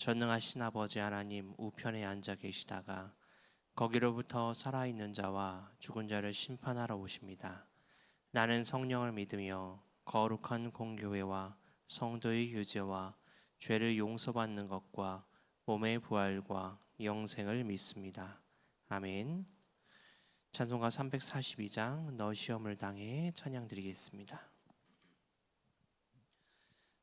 전능하신 아버지 하나님 우편에 앉아 계시다가 거기로부터 살아있는 자와 죽은 자를 심판하러 오십니다. 나는 성령을 믿으며 거룩한 공교회와 성도의 유죄와 죄를 용서받는 것과 몸의 부활과 영생을 믿습니다. 아멘. 찬송가 342장 너 시험을 당해 찬양 드리겠습니다.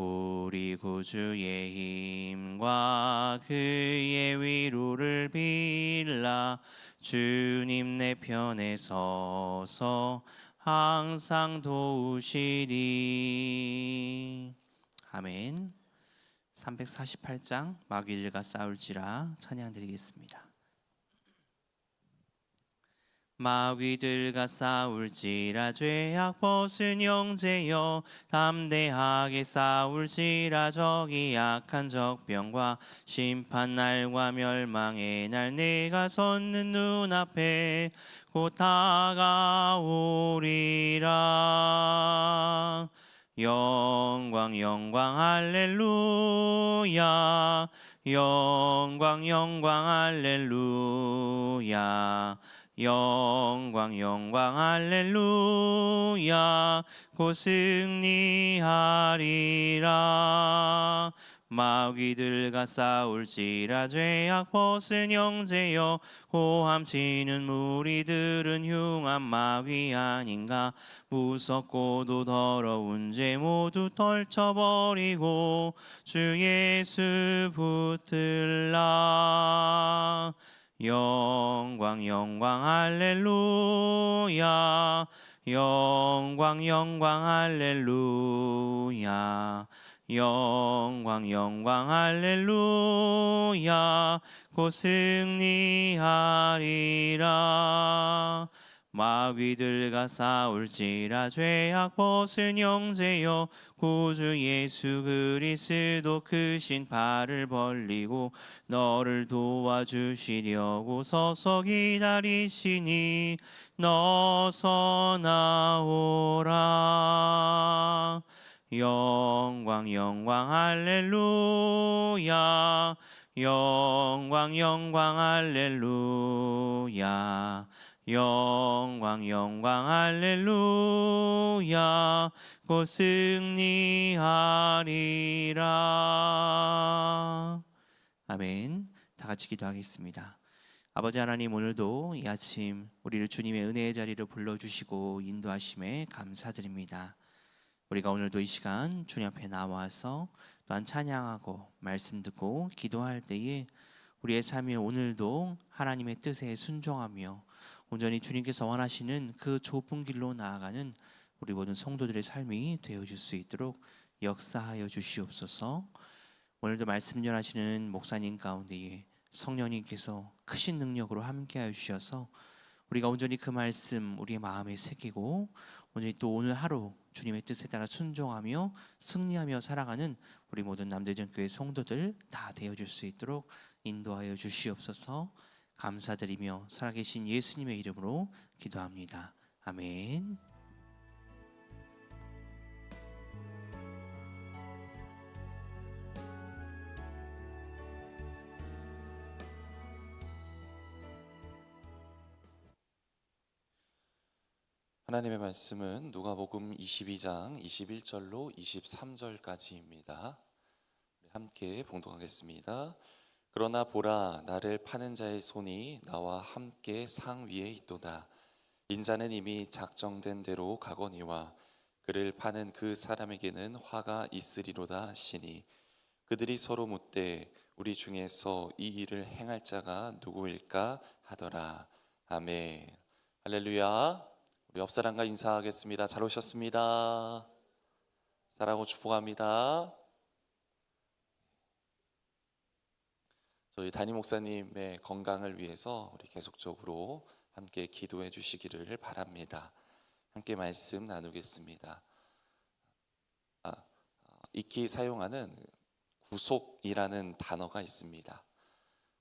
우리 구주의 힘과 그의 위로를 빌라 주님 내 편에 서서 항상 도우시리. 아멘. 348장 마귀일과 싸울지라 찬양 드리겠습니다 마귀들과 싸울지라 죄악 벗은 형제여 담대하게 싸울지라 적이 약한 적병과 심판 날과 멸망의 날 내가 섰는 눈앞에 곧 다가오리라. 영광 영광 할렐루야. 영광 영광 할렐루야 영광 영광 할렐루야. 곧 승리하리라. 마귀들과 싸울지라 죄악 벗은 형제여 고함치는 무리들은 흉한 마귀 아닌가. 무섭고도 더러운 죄 모두 떨쳐버리고 주 예수 붙들라 영광 영광 할렐루야. 영광 영광 할렐루야. 영광 영광 할렐루야. 곧 승리하리라 마귀들과 싸울지라 죄악 벗은 형제여 구주 예수 그리스도 크신 발을 벌리고 너를 도와주시려고 서서 기다리시니 너서 나오라. 영광 영광 할렐루야. 영광 영광 할렐루야 영광 영광 할렐루야. 곧 승리하리라. 아멘. 다 같이 기도하겠습니다. 아버지 하나님 오늘도 이 아침 우리를 주님의 은혜의 자리로 불러주시고 인도하심에 감사드립니다. 우리가 오늘도 이 시간 주님 앞에 나와서 또한 찬양하고 말씀 듣고 기도할 때에 우리의 삶이 오늘도 하나님의 뜻에 순종하며 온전히 주님께서 원하시는 그 좁은 길로 나아가는 우리 모든 성도들의 삶이 되어줄 수 있도록 역사하여 주시옵소서. 오늘도 말씀 전하시는 목사님 가운데에 성령님께서 크신 능력으로 함께하여 주셔서 우리가 온전히 그 말씀 우리의 마음에 새기고 온전히 또 오늘 하루 주님의 뜻에 따라 순종하며 승리하며 살아가는 우리 모든 남대전 교회 성도들 다 되어줄 수 있도록 인도하여 주시옵소서. 감사드리며 살아계신 예수님의 이름으로 기도합니다. 아멘. 하나님의 말씀은 누가복음 22장 21절로 23절까지입니다. 함께 봉독하겠습니다. 그러나 보라 나를 파는 자의 손이 나와 함께 상 위에 있도다. 인자는 이미 작정된 대로 가거니와 그를 파는 그 사람에게는 화가 있으리로다 하시니 그들이 서로 묻되 우리 중에서 이 일을 행할 자가 누구일까 하더라. 아멘. 할렐루야. 우리 옆 사람과 인사하겠습니다. 잘 오셨습니다. 사랑하고 축복합니다. 저희 담임 목사님의 건강을 위해서 우리 계속적으로 함께 기도해 주시기를 바랍니다. 함께 말씀 나누겠습니다. 아, 익히 사용하는 구속이라는 단어가 있습니다.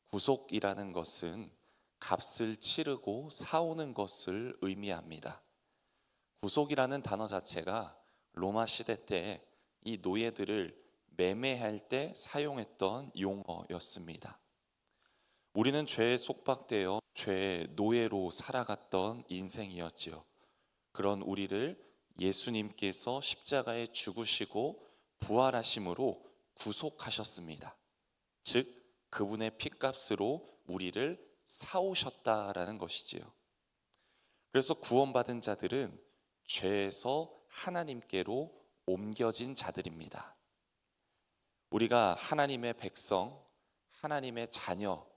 구속이라는 것은 값을 치르고 사오는 것을 의미합니다. 구속이라는 단어 자체가 로마 시대 때 이 노예들을 매매할 때 사용했던 용어였습니다. 우리는 죄에 속박되어 죄의 노예로 살아갔던 인생이었지요. 그런 우리를 예수님께서 십자가에 죽으시고 부활하심으로 구속하셨습니다. 즉 그분의 피값으로 우리를 사오셨다라는 것이지요. 그래서 구원받은 자들은 죄에서 하나님께로 옮겨진 자들입니다. 우리가 하나님의 백성, 하나님의 자녀,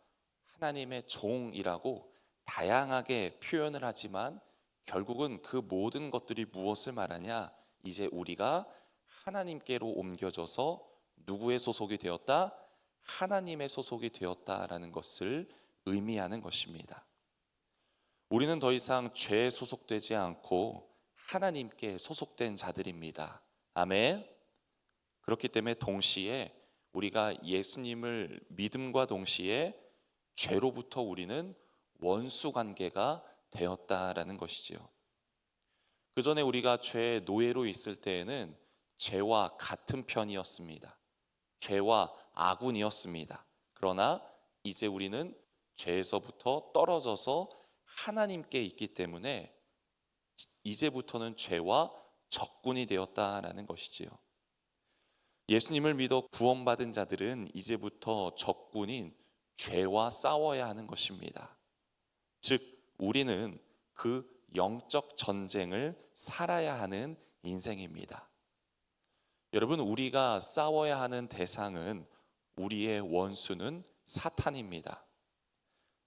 하나님의 종이라고 다양하게 표현을 하지만 결국은 그 모든 것들이 무엇을 말하냐? 이제 우리가 하나님께로 옮겨져서 누구의 소속이 되었다? 하나님의 소속이 되었다라는 것을 의미하는 것입니다. 우리는 더 이상 죄에 소속되지 않고 하나님께 소속된 자들입니다. 아멘. 그렇기 때문에 동시에 우리가 예수님을 믿음과 동시에 죄로부터 우리는 원수 관계가 되었다라는 것이지요. 그 전에 우리가 죄의 노예로 있을 때에는 죄와 같은 편이었습니다. 죄와 아군이었습니다. 그러나 이제 우리는 죄에서부터 떨어져서 하나님께 있기 때문에 이제부터는 죄와 적군이 되었다라는 것이지요. 예수님을 믿어 구원받은 자들은 이제부터 적군인 죄와 싸워야 하는 것입니다. 즉, 우리는 그 영적 전쟁을 살아야 하는 인생입니다. 여러분, 우리가 싸워야 하는 대상은 우리의 원수는 사탄입니다.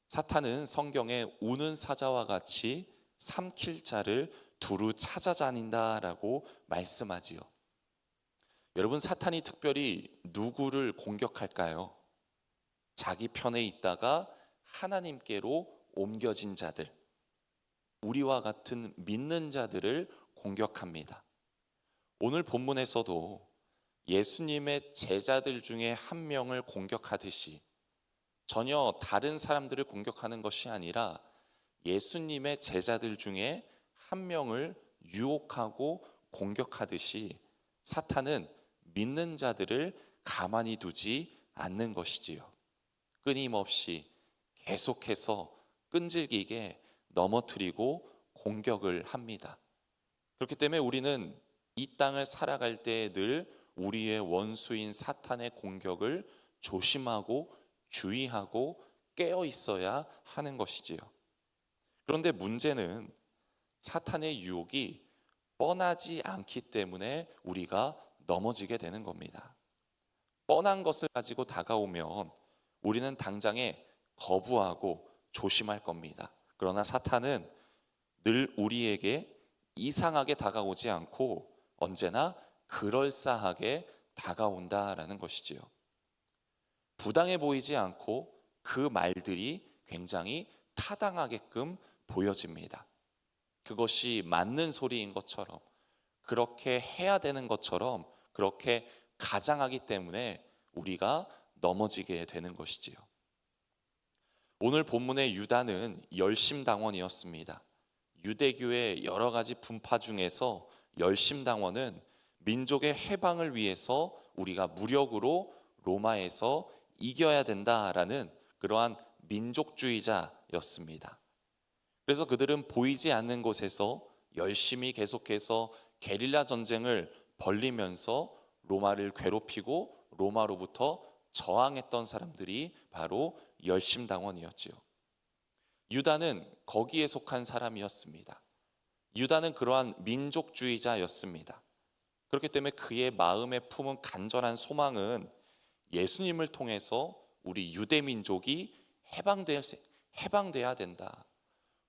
사탄은 성경에 우는 사자와 같이 삼킬 자를 두루 찾아다닌다라고 말씀하지요. 여러분 사탄이 특별히 누구를 공격할까요? 자기 편에 있다가 하나님께로 옮겨진 자들, 우리와 같은 믿는 자들을 공격합니다. 오늘 본문에서도 예수님의 제자들 중에 한 명을 공격하듯이 전혀 다른 사람들을 공격하는 것이 아니라 예수님의 제자들 중에 한 명을 유혹하고 공격하듯이 사탄은 믿는 자들을 가만히 두지 않는 것이지요. 끊임없이 계속해서 끈질기게 넘어뜨리고 공격을 합니다. 그렇기 때문에 우리는 이 땅을 살아갈 때 늘 우리의 원수인 사탄의 공격을 조심하고 주의하고 깨어 있어야 하는 것이지요. 그런데 문제는 사탄의 유혹이 뻔하지 않기 때문에 우리가 넘어지게 되는 겁니다. 뻔한 것을 가지고 다가오면 우리는 당장에 거부하고 조심할 겁니다. 그러나 사탄은 늘 우리에게 이상하게 다가오지 않고 언제나 그럴싸하게 다가온다라는 것이지요. 부당해 보이지 않고 그 말들이 굉장히 타당하게끔 보여집니다. 그것이 맞는 소리인 것처럼 그렇게 해야 되는 것처럼 그렇게 가장하기 때문에 우리가 넘어지게 되는 것이지요. 오늘 본문의 유다는 열심당원이었습니다. 유대교의 여러 가지 분파 중에서 열심당원은 민족의 해방을 위해서 우리가 무력으로 로마에서 이겨야 된다라는 그러한 민족주의자였습니다. 그래서 그들은 보이지 않는 곳에서 열심히 계속해서 게릴라 전쟁을 벌리면서 로마를 괴롭히고 로마로부터 저항했던 사람들이 바로 열심당원이었지요. 유다는 거기에 속한 사람이었습니다. 유다는 그러한 민족주의자였습니다. 그렇기 때문에 그의 마음에 품은 간절한 소망은 예수님을 통해서 우리 유대 민족이 해방될 해방돼야 된다.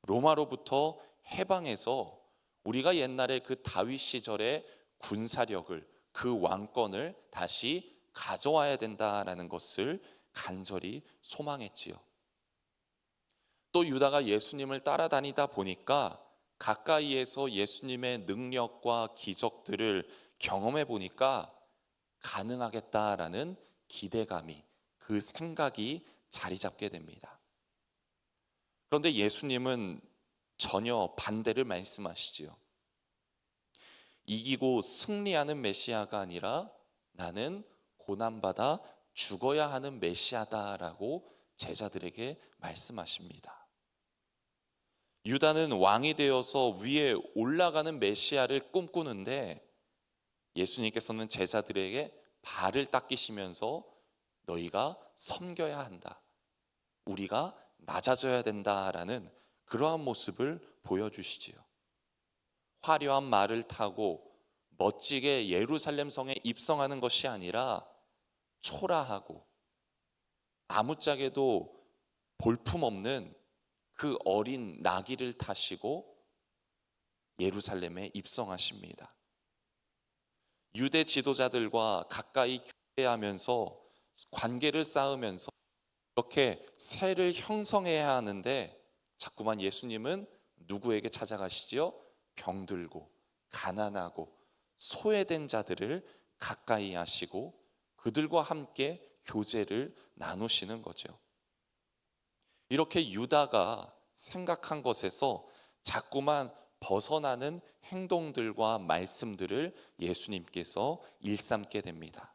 로마로부터 해방해서 우리가 옛날에 그 다윗 시절의 군사력을 그 왕권을 다시 가져와야 된다라는 것을 간절히 소망했지요. 또 유다가 예수님을 따라다니다 보니까 가까이에서 예수님의 능력과 기적들을 경험해 보니까 가능하겠다라는 기대감이 그 생각이 자리 잡게 됩니다. 그런데 예수님은 전혀 반대를 말씀하시지요. 이기고 승리하는 메시아가 아니라 나는 고난받아 죽어야 하는 메시아다라고 제자들에게 말씀하십니다. 유다는 왕이 되어서 위에 올라가는 메시아를 꿈꾸는데 예수님께서는 제자들에게 발을 닦이시면서 너희가 섬겨야 한다. 우리가 낮아져야 된다라는 그러한 모습을 보여주시지요. 화려한 말을 타고 멋지게 예루살렘 성에 입성하는 것이 아니라 초라하고 아무짝에도 볼품없는 그 어린 나귀를 타시고 예루살렘에 입성하십니다. 유대 지도자들과 가까이 교배하면서 관계를 쌓으면서 이렇게 새를 형성해야 하는데 자꾸만 예수님은 누구에게 찾아가시지요? 병들고 가난하고 소외된 자들을 가까이 하시고 그들과 함께 교제를 나누시는 거죠. 이렇게 유다가 생각한 것에서 자꾸만 벗어나는 행동들과 말씀들을 예수님께서 일삼게 됩니다.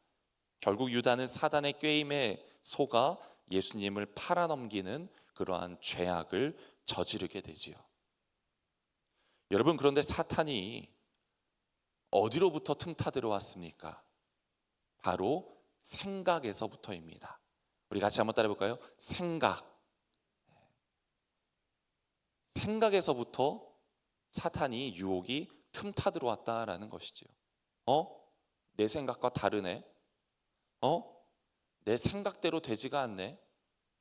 결국 유다는 사단의 꾀임에 속아 예수님을 팔아넘기는 그러한 죄악을 저지르게 되지요. 여러분 그런데 사탄이 어디로부터 틈타 들어왔습니까? 바로 생각에서부터입니다. 우리 같이 한번 따라 볼까요? 생각. 생각에서부터 사탄이 유혹이 틈타 들어왔다라는 것이지요. 어? 내 생각과 다르네. 어? 내 생각대로 되지가 않네.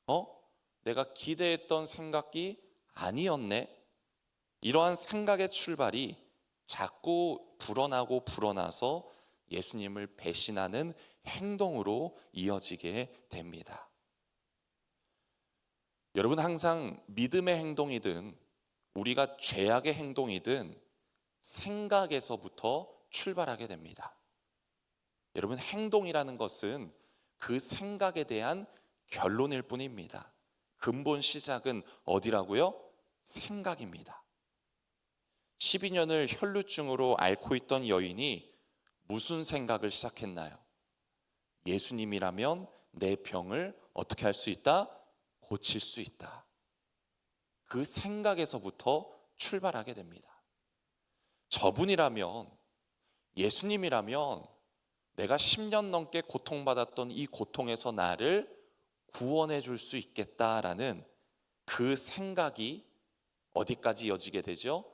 어? 내가 기대했던 생각이 아니었네. 이러한 생각의 출발이 자꾸 불어나고 불어나서 예수님을 배신하는 행동으로 이어지게 됩니다. 여러분 항상 믿음의 행동이든 우리가 죄악의 행동이든 생각에서부터 출발하게 됩니다. 여러분 행동이라는 것은 그 생각에 대한 결론일 뿐입니다. 근본 시작은 어디라고요? 생각입니다. 12년을 혈루증으로 앓고 있던 여인이 무슨 생각을 시작했나요? 예수님이라면 내 병을 어떻게 할 수 있다? 고칠 수 있다. 그 생각에서부터 출발하게 됩니다. 저분이라면 예수님이라면 내가 10년 넘게 고통받았던 이 고통에서 나를 구원해 줄 수 있겠다라는 그 생각이 어디까지 이어지게 되죠?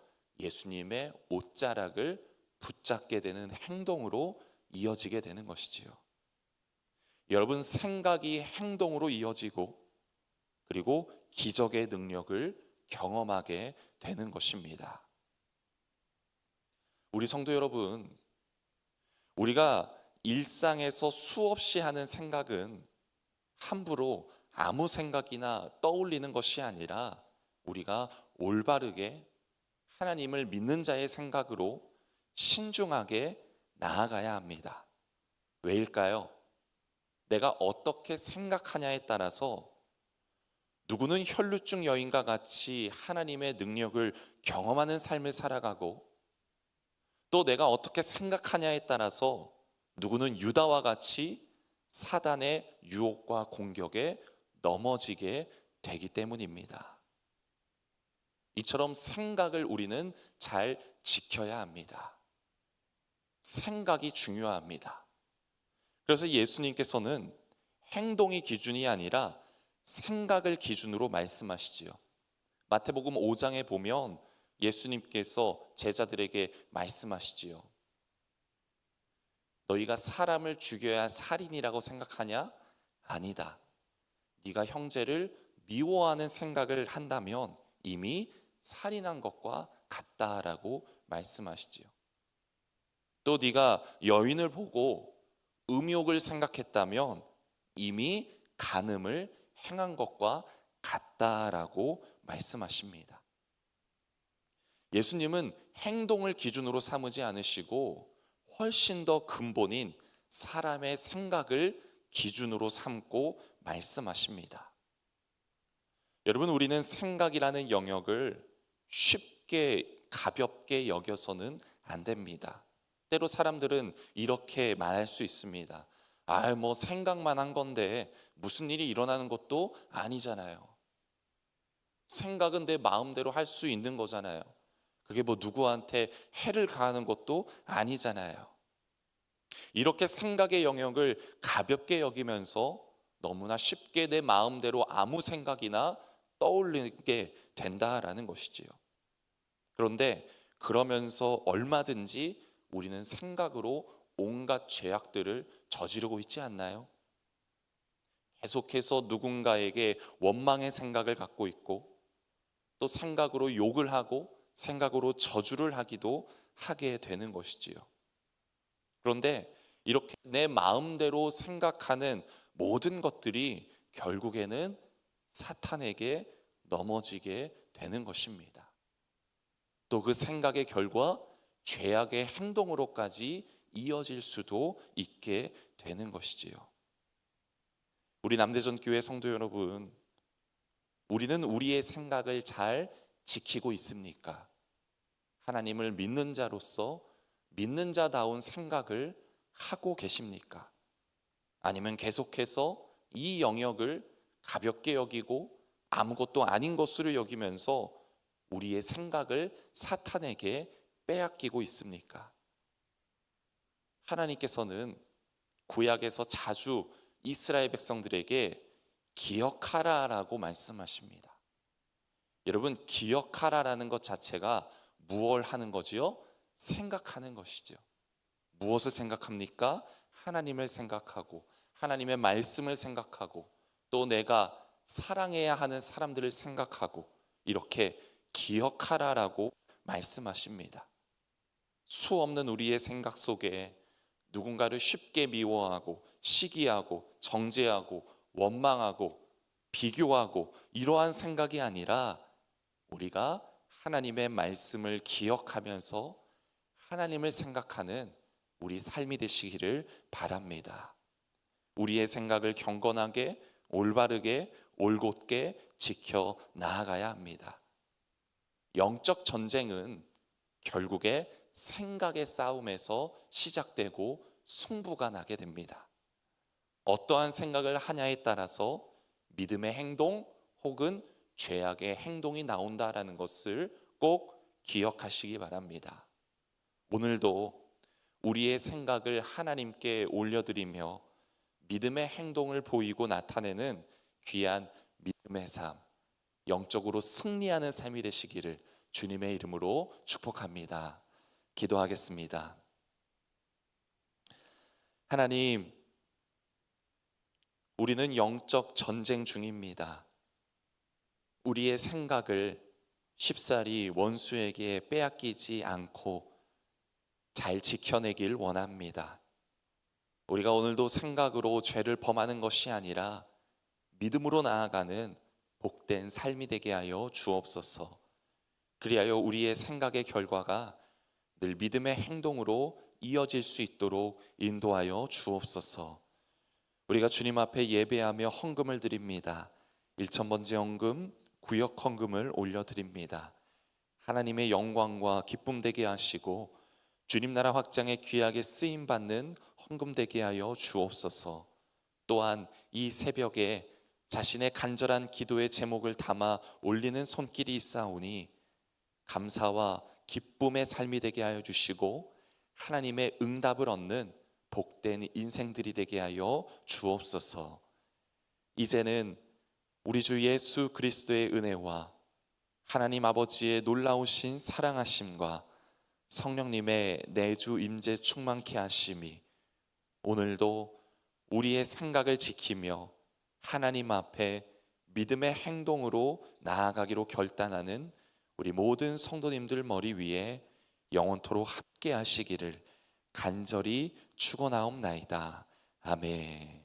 예수님의 옷자락을 붙잡게 되는 행동으로 이어지게 되는 것이지요. 여러분 생각이 행동으로 이어지고 그리고 기적의 능력을 경험하게 되는 것입니다. 우리 성도 여러분, 우리가 일상에서 수없이 하는 생각은 함부로 아무 생각이나 떠올리는 것이 아니라 우리가 올바르게 하나님을 믿는 자의 생각으로 신중하게 나아가야 합니다. 왜일까요? 내가 어떻게 생각하냐에 따라서 누구는 혈루증 여인과 같이 하나님의 능력을 경험하는 삶을 살아가고 또 내가 어떻게 생각하냐에 따라서 누구는 유다와 같이 사단의 유혹과 공격에 넘어지게 되기 때문입니다. 이처럼 생각을 우리는 잘 지켜야 합니다. 생각이 중요합니다. 그래서 예수님께서는 행동이 기준이 아니라 생각을 기준으로 말씀하시지요. 마태복음 5장에 보면 예수님께서 제자들에게 말씀하시지요. 너희가 사람을 죽여야 살인이라고 생각하냐? 아니다. 네가 형제를 미워하는 생각을 한다면 이미 살인한 것과 같다라고 말씀하시지요. 또 네가 여인을 보고 음욕을 생각했다면 이미 간음을 행한 것과 같다라고 말씀하십니다. 예수님은 행동을 기준으로 삼으지 않으시고 훨씬 더 근본인 사람의 생각을 기준으로 삼고 말씀하십니다. 여러분, 우리는 생각이라는 영역을 쉽게 가볍게 여겨서는 안 됩니다. 때로 사람들은 이렇게 말할 수 있습니다. 아, 뭐 생각만 한 건데 무슨 일이 일어나는 것도 아니잖아요. 생각은 내 마음대로 할 수 있는 거잖아요. 그게 뭐 누구한테 해를 가하는 것도 아니잖아요. 이렇게 생각의 영역을 가볍게 여기면서 너무나 쉽게 내 마음대로 아무 생각이나 떠올리게 된다라는 것이지요. 그런데 그러면서 얼마든지 우리는 생각으로 온갖 죄악들을 저지르고 있지 않나요? 계속해서 누군가에게 원망의 생각을 갖고 있고 또 생각으로 욕을 하고 생각으로 저주를 하기도 하게 되는 것이지요. 그런데 이렇게 내 마음대로 생각하는 모든 것들이 결국에는 사탄에게 넘어지게 되는 것입니다. 또 그 생각의 결과 죄악의 행동으로까지 이어질 수도 있게 되는 것이지요. 우리 남대전 교회 성도 여러분, 우리는 우리의 생각을 잘 지키고 있습니까? 하나님을 믿는 자로서 믿는 자다운 생각을 하고 계십니까? 아니면 계속해서 이 영역을 가볍게 여기고 아무것도 아닌 것으로 여기면서 우리의 생각을 사탄에게 빼앗기고 있습니까? 하나님께서는 구약에서 자주 이스라엘 백성들에게 기억하라라고 말씀하십니다. 여러분 기억하라라는 것 자체가 무엇을 하는 거지요? 생각하는 것이죠. 무엇을 생각합니까? 하나님을 생각하고 하나님의 말씀을 생각하고 또 내가 사랑해야 하는 사람들을 생각하고 이렇게 기억하라라고 말씀하십니다. 수 없는 우리의 생각 속에 누군가를 쉽게 미워하고 시기하고 정죄하고 원망하고 비교하고 이러한 생각이 아니라 우리가 하나님의 말씀을 기억하면서 하나님을 생각하는 우리 삶이 되시기를 바랍니다. 우리의 생각을 경건하게 올바르게 올곧게 지켜 나아가야 합니다. 영적 전쟁은 결국에 생각의 싸움에서 시작되고 승부가 나게 됩니다. 어떠한 생각을 하냐에 따라서 믿음의 행동 혹은 죄악의 행동이 나온다라는 것을 꼭 기억하시기 바랍니다. 오늘도 우리의 생각을 하나님께 올려드리며 믿음의 행동을 보이고 나타내는 귀한 믿음의 삶, 영적으로 승리하는 삶이 되시기를 주님의 이름으로 축복합니다. 기도하겠습니다. 하나님, 우리는 영적 전쟁 중입니다. 우리의 생각을 쉽사리 원수에게 빼앗기지 않고 잘 지켜내길 원합니다. 우리가 오늘도 생각으로 죄를 범하는 것이 아니라 믿음으로 나아가는 복된 삶이 되게 하여 주옵소서. 그리하여 우리의 생각의 결과가 늘 믿음의 행동으로 이어질 수 있도록 인도하여 주옵소서. 우리가 주님 앞에 예배하며 헌금을 드립니다. 일천번째 헌금, 구역 헌금을 올려 드립니다. 하나님의 영광과 기쁨 되게 하시고 주님 나라 확장에 귀하게 쓰임 받는 헌금 되게 하여 주옵소서. 또한 이 새벽에 자신의 간절한 기도의 제목을 담아 올리는 손길이 있사오니 감사와 기쁨의 삶이 되게 하여 주시고 하나님의 응답을 얻는 복된 인생들이 되게 하여 주옵소서. 이제는 우리 주 예수 그리스도의 은혜와 하나님 아버지의 놀라우신 사랑하심과 성령님의 내주 임재 충만케 하심이 오늘도 우리의 생각을 지키며 하나님 앞에 믿음의 행동으로 나아가기로 결단하는 우리 모든 성도님들 머리 위에 영원토록 함께 하시기를 간절히 축원하옵나이다. 아멘.